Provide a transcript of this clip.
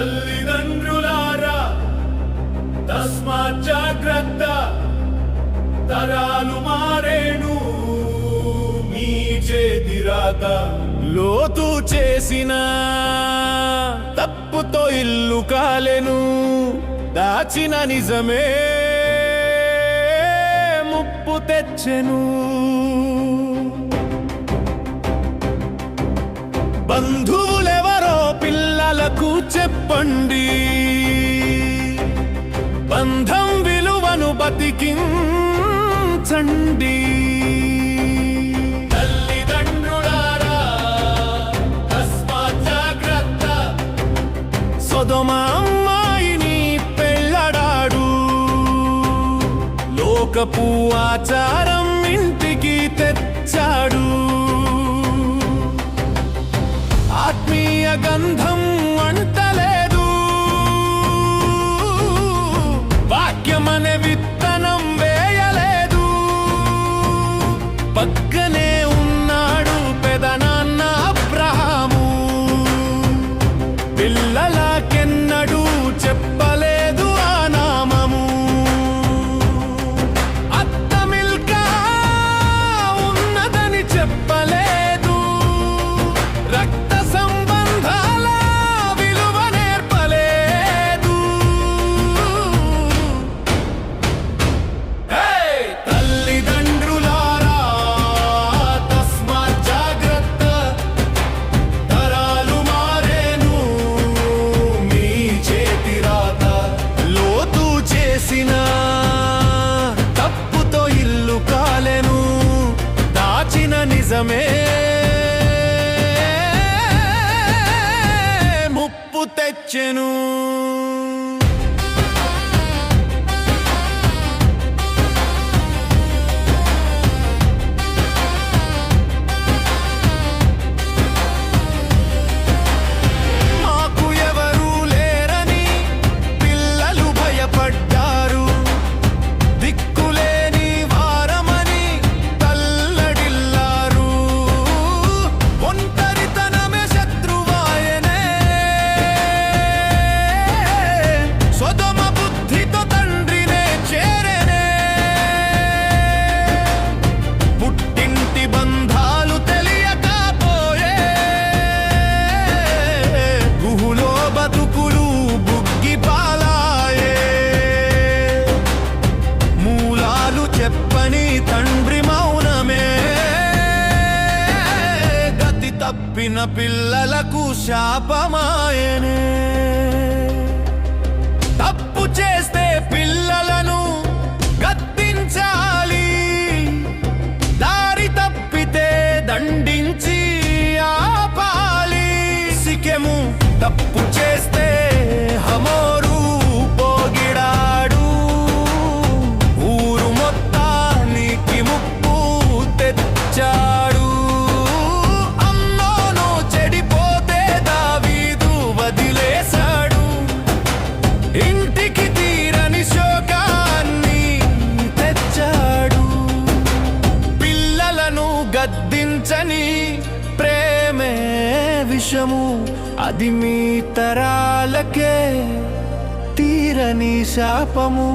తల్లిదండ్రులారా తస్మా జాగ్రత్త తరాలు మారేను. మీ చేతిరాత లోతు చేసిన తప్పుతో ఇల్లు కాలెను దాచిన నిజమే ముప్పు తెచ్చెను. బంధు బండి. బంధం విలువను బతికించండి. సొదమ అమ్మాయిని లోకపు ఆచారం ఇంటికి తెచ్చాడు. ఆత్మీయ గంధం దేశమే ముప్పు తెచ్చెను. తప్పిన పిల్లలకు శాపమాయనే. దేశము అది మీ తరాలకే తీరని శాపము.